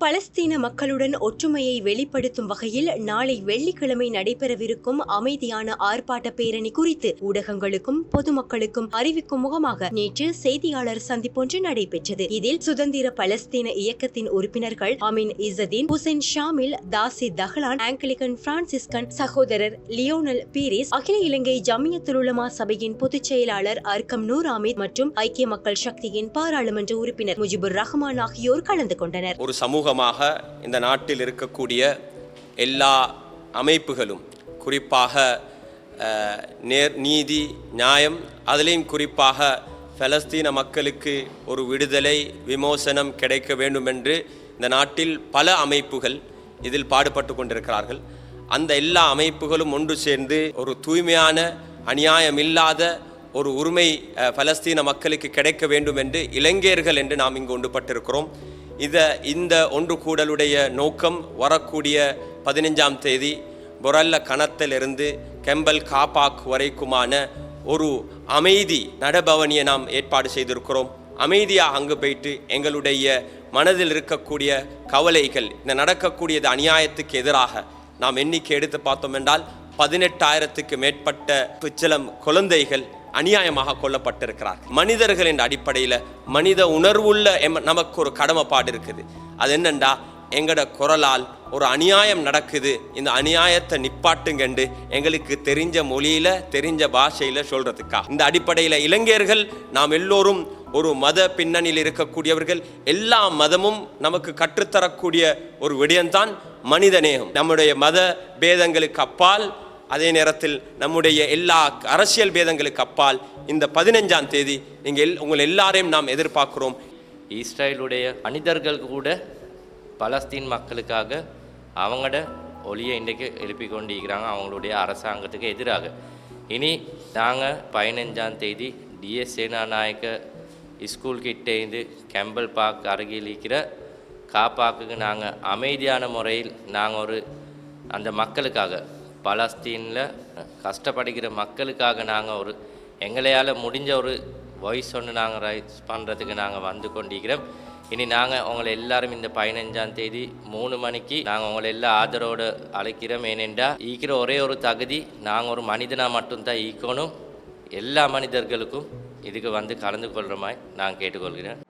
பலஸ்தீன மக்களுடன் ஒற்றுமையை வெளிப்படுத்தும் வகையில் நாளை வெள்ளிக்கிழமை நடைபெறவிருக்கும் அமைதியான ஆர்ப்பாட்ட பேரணி குறித்து ஊடகங்களுக்கும் பொதுமக்களுக்கும் அறிவிக்கும் முகமாக நேற்று செய்தியாளர் சந்திப்பொன்று நடைபெற்றது. இதில் சுதந்திர பலஸ்தீன இயக்கத்தின் உறுப்பினர்கள் அமின் இசதீன் ஹுசைன் ஷாமில் தாசி தஹ்லான் ஆங்கிலிகன் பிரான்சிஸ்கன் சகோதரர் லியோனல் பீரிஸ் அகில இலங்கை ஜமியத்துல் உலமா சபையின் பொதுச் செயலாளர் அர்க்கம் நூர் அமீத் மற்றும் ஐக்கிய மக்கள் சக்தியின் பாராளுமன்ற உறுப்பினர் முஜிபுர் ரஹ்மான் ஆகியோர் கலந்து கொண்டனர். ஒரு சமூகமாக இந்த நாட்டில் இருக்கக்கூடிய எல்லா அமைப்புகளும் குறிப்பாக நேர் நீதி நியாயம் அதிலையும் குறிப்பாக பலஸ்தீன மக்களுக்கு ஒரு விடுதலை விமோசனம் கிடைக்க வேண்டும் என்று இந்த நாட்டில் பல அமைப்புகள் இதில் பாடுபட்டு கொண்டிருக்கிறார்கள். அந்த எல்லா அமைப்புகளும் ஒன்று சேர்ந்து ஒரு தூய்மையான அநியாயமில்லாத ஒரு உரிமை பலஸ்தீன மக்களுக்கு கிடைக்க வேண்டும் என்று இளைஞர்கள் என்று நாம் இங்கு ஒன்றுபட்டிருக்கிறோம் இத இந்த ஒன்று கூடலுடைய நோக்கம் வரக்கூடிய பதினஞ்சாம் தேதி பொரல்ல கணத்திலிருந்து கெம்பல் காப்பாக் வரைக்குமான ஒரு அமைதி நடபவனியை நாம் ஏற்பாடு செய்திருக்கிறோம். அமைதியாக அங்கு போயிட்டு எங்களுடைய மனதில் இருக்கக்கூடிய கவலைகள் இந்த நடக்கக்கூடியது அநியாயத்துக்கு எதிராக நாம் எண்ணிக்கை எடுத்து பார்த்தோம் என்றால் பதினெட்டாயிரத்துக்கு மேற்பட்ட பிச்சலம் குழந்தைகள் அநியாயமாக கொல்லப்பட்டிருக்கிறார் மனிதர்கள் என்ற அடிப்படையில் மனித உணர்வுள்ள எம- நமக்கு ஒரு கடமைப்பாடு இருக்குது. அது என்னண்டா? எங்கட குரலால் ஒரு அநியாயம் நடக்குது. இந்த அநியாயத்தை நிப்பாட்டுங்கண்டு எங்களுக்கு தெரிஞ்ச மொழியில தெரிஞ்ச பாஷையில சொல்றதுக்கா. இந்த அடிப்படையில் இளைஞர்கள் நாம் எல்லோரும் ஒரு மத பின்னணியில் இருக்கக்கூடியவர்கள். எல்லா மதமும் நமக்கு கற்றுத்தரக்கூடிய ஒரு விடயம்தான் மனிதநேயம். நம்முடைய மத பேதங்களுக்கு அப்பால் அதே நேரத்தில் நம்முடைய எல்லா அரசியல் பேதங்களுக்கு அப்பால் இந்த பதினஞ்சாம் தேதி நீங்கள் எல் உங்கள் எல்லாரையும் நாம் எதிர்பார்க்கிறோம். இஸ்ரேலுடைய மனிதர்கள் கூட பலஸ்தீன் மக்களுக்காக அவங்களோட ஒளியை இன்றைக்கு எழுப்பி கொண்டிருக்கிறாங்க அவங்களுடைய அரசாங்கத்துக்கு எதிராக. இனி நாங்கள் பதினஞ்சாம் தேதி டிஎஸ் சேனாநாயக்க ஸ்கூல் கிட்டே இருந்து பார்க் அருகில் இருக்கிற காப்பாக்குக்கு நாங்கள் அமைதியான முறையில் நாங்கள் ஒரு அந்த மக்களுக்காக பலஸ்தீனில் கஷ்டப்படுகிற மக்களுக்காக நாங்கள் ஒரு எங்களையால் முடிஞ்ச ஒரு வாய்ஸ் ஒன்று நாங்கள் ரைஸ் பண்ணுறதுக்கு நாங்கள் வந்து கொண்டிருக்கிறோம். இனி நாங்கள் உங்களை எல்லாரும் இந்த பதினஞ்சாம் தேதி மூணு மணிக்கு நாங்கள் உங்களை எல்லா ஆதரவோடு அழைக்கிறோம். ஏனென்றால் ஈக்கிற ஒரே ஒரு தகுதி நாங்கள் ஒரு மனிதனாக மட்டும்தான் ஈக்கணும். எல்லா மனிதர்களுக்கும் இதுக்கு வந்து கலந்து கொள்கிற மாதிரி நான் கேட்டுக்கொள்கிறேன்.